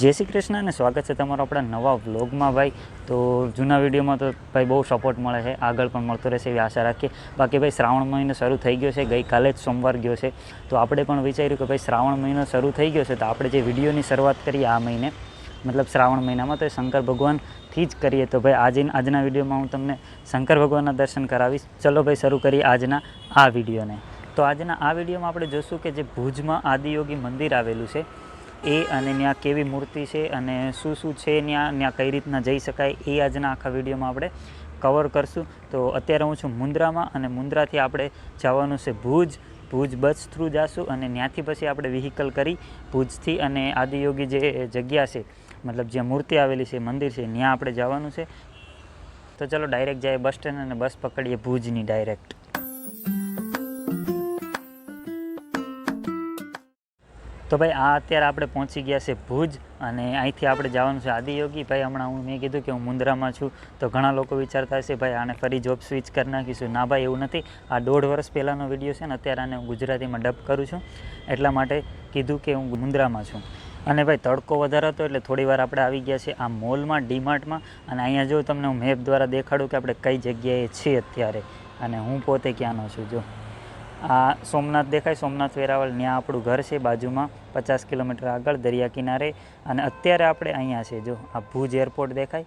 જય શ્રી કૃષ્ણ અને સ્વાગત છે તમારો આપણા નવા વ્લોગમાં ભાઈ. તો જૂના વિડીયોમાં તો ભાઈ બહુ સપોર્ટ મળે છે, આગળ પણ મળતો રહેશે એવી આશા રાખીએ. બાકી ભાઈ શ્રાવણ મહિનો શરૂ થઈ ગયો છે, ગઈકાલે જ સોમવાર ગયો છે. તો આપણે પણ વિચાર્યું કે ભાઈ શ્રાવણ મહિનો શરૂ થઈ ગયો છે, તો આપણે જે વિડીયોની શરૂઆત કરીએ આ મહિને, મતલબ શ્રાવણ મહિનામાં, તો એ શંકર ભગવાનથી જ કરીએ. તો ભાઈ આજે, આજના વિડીયોમાં હું તમને શંકર ભગવાનના દર્શન કરાવીશ. ચલો ભાઈ શરૂ કરીએ આજના આ વિડીયોને. તો આજના આ વિડીયોમાં આપણે જોશું કે જે ભુજમાં આદિયોગી મંદિર આવેલું છે એ અને ત્યાં કેવી મૂર્તિ છે અને શું શું છે ત્યાં ત્યાં કઈ રીતના જઈ શકાય એ આજના આખા વિડીયોમાં આપણે કવર કરશું. તો અત્યારે હું છું મુન્દ્રામાં અને મુન્દ્રાથી આપણે જવાનું છે ભુજ. ભુજ બસ થ્રુ જાશું અને ત્યાંથી પછી આપણે વ્હીકલ કરી ભુજથી અને આદિયોગી જે જગ્યા છે, મતલબ જ્યાં મૂર્તિ આવેલી છે, મંદિર છે ત્યાં આપણે જવાનું છે. તો ચલો ડાયરેક્ટ જાય બસ સ્ટેન્ડ અને બસ પકડીએ ભુજની ડાયરેક્ટ તો ભાઈ, આ અત્યારે આપણે પહોંચી ગયા છે ભુજ અને અહીંથી આપણે જવાનું છે આદિયોગી. ભાઈ, હમણાં હું મેં કીધું કે હું મુંદ્રામાં છું, તો ઘણા લોકો વિચારતા હશે ભાઈ, આને ફરી જોબ સ્વિચ કરી નાખીશું. ના ભાઈ, એવું નથી. આ દોઢ વર્ષ પહેલાંનો વીડિયો છે ને, અત્યારે આને હું ગુજરાતીમાં ડબ કરું છું. એટલા માટે કીધું કે હું મુંદ્રામાં છું. અને ભાઈ, તડકો વધારે હતો એટલે થોડી વાર આપણે આવી ગયા છે આ મોલમાં, ડીમાર્ટમાં. અને અહીંયા જો તમને હું મેપ દ્વારા દેખાડું કે આપણે કઈ જગ્યાએ છીએ અત્યારે. અને હું પોતે ક્યાંનો છું, જો. આ સોમનાથ દેખાય, સોમનાથ વેરાવળ ત્યાં આપણું ઘર છે બાજુમાં, પચાસ કિલોમીટર આગળ, દરિયા કિનારે. અને અત્યારે આપણે અહીંયા છે, જો, આ ભુજ એરપોર્ટ દેખાય,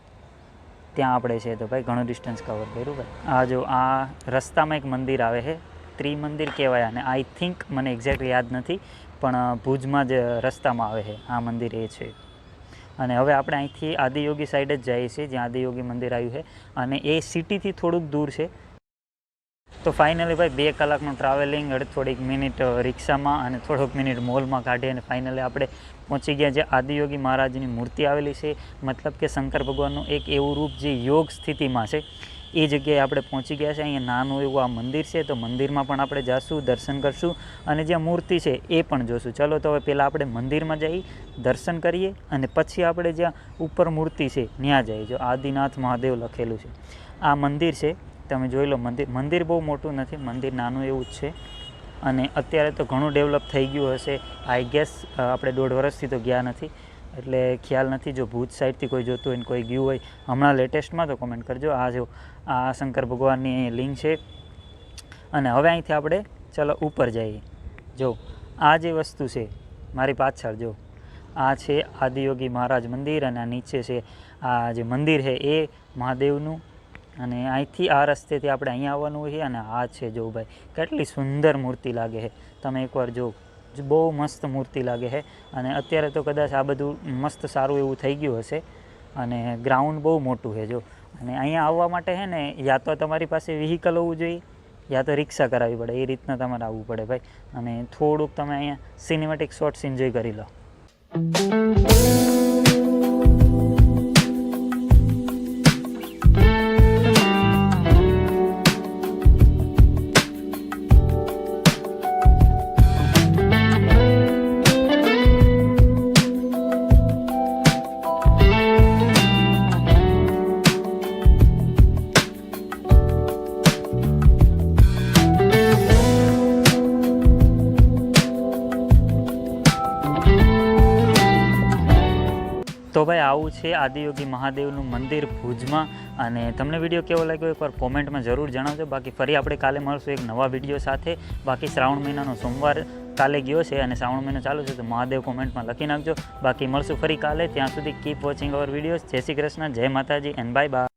ત્યાં આપણે છે તો ભાઈ ઘણું ડિસ્ટન્સ કવર કર્યું ભાઈ. આ જો, આ રસ્તામાં એક મંદિર આવે છે, ત્રિમંદિર કહેવાય અને આઈ થિંક મને એક્ઝેક્ટ યાદ નથી, પણ ભુજમાં જ રસ્તામાં આવે છે, આ મંદિર એ છે. અને હવે આપણે અહીંથી આદિયોગી સાઈડ જ જઈએ છીએ, જ્યાં આદિયોગી મંદિર આવ્યું છે. અને એ સિટીથી થોડુંક દૂર છે તો ફાઇનલી ભાઈ, બે કલાકનું ટ્રાવેલિંગ થોડીક મિનિટ રિક્ષામાં અને થોડોક મિનિટ મોલમાં કાઢી અને ફાઇનલી આપણે પહોંચી ગયા, જે આદિયોગી મહારાજની મૂર્તિ આવેલી છે. મતલબ કે શંકર ભગવાનનું એક એવું રૂપ જે યોગ સ્થિતિમાં છે, એ જગ્યાએ આપણે પહોંચી ગયા છે. અહીંયા નાનું એવું આ મંદિર છે, તો મંદિરમાં પણ આપણે જાશું, દર્શન કરશું અને જે મૂર્તિ છે, એ પણ જોશું. ચલો તો હવે પહેલાં આપણે મંદિરમાં જઈ, દર્શન કરીએ અને પછી આપણે જ્યાં ઉપર મૂર્તિ છે ત્યાં જઈએ જો આદિનાથ મહાદેવ લખેલું છે. આ મંદિર છે તમે જોઈ લો, મંદિર મંદિર બહુ મોટું નથી, મંદિર નાનું એવું જ છે. અને અત્યારે તો ઘણું ડેવલપ થઈ ગયું હશે. આઈ ગેસ આપણે દોઢ વર્ષથી તો ગયા નથી. એટલે ખ્યાલ નથી જો ભૂત સાઈડથી કોઈ જોતું હોય ને કોઈ ગયું હોય, હમણાં લેટેસ્ટમાં તો કોમેન્ટ કરજો. આ જો, આ શંકર ભગવાનની લિંક છે. અને હવે અહીંથી આપણે, ચલો ઉપર જઈએ. જો, આ જે વસ્તુ છે, મારી પાછળ જો, આ છે આદિયોગી મહારાજ મંદિર અને આ નીચે છે આ જે મંદિર છે એ મહાદેવનું અને અહીંથી આ રસ્તેથી આપણે અહીંયા આવવાનું છે અને આ છે જો ભાઈ, કેટલી સુંદર મૂર્તિ લાગે છે. તમે એકવાર જો બહુ મસ્ત મૂર્તિ લાગે છે. અને અત્યારે તો કદાચ આ બધું મસ્ત સારું એવું થઈ ગયું હશે. અને ગ્રાઉન્ડ બહુ મોટું છે જો. અને અહીંયા આવવા માટે છે ને, યા તો તમારી પાસે વ્હીકલ હોવું જોઈએ, યા તો રિક્ષા કરાવવી પડે. એ રીતના તમારે આવવું પડે ભાઈ. અને થોડુંક તમે અહીંયા સિનેમેટિક શોર્ટ્સ એન્જોય કરી લો. તો ભાઈ આવું છે આદિયોગી મહાદેવનું મંદિર ભુજમાં. અને તમને વીડિયો કેવો લાગ્યો એકવાર કોમેન્ટમાં જરૂર જણાવજો. બાકી ફરી આપણે કાલે મળશું એક નવા વીડિયો સાથે. બાકી શ્રાવણ મહિનાનો સોમવાર કાલે ગયો છે અને શ્રાવણ મહિનો ચાલુ છે, તો મહાદેવ કોમેન્ટમાં લખી નાખજો. બાકી મળશું ફરી કાલે. ત્યાં સુધી કીપ વોચિંગ અવર વિડીયોઝ જય શ્રી કૃષ્ણ, જય માતાજી એન્ડ બાય બાય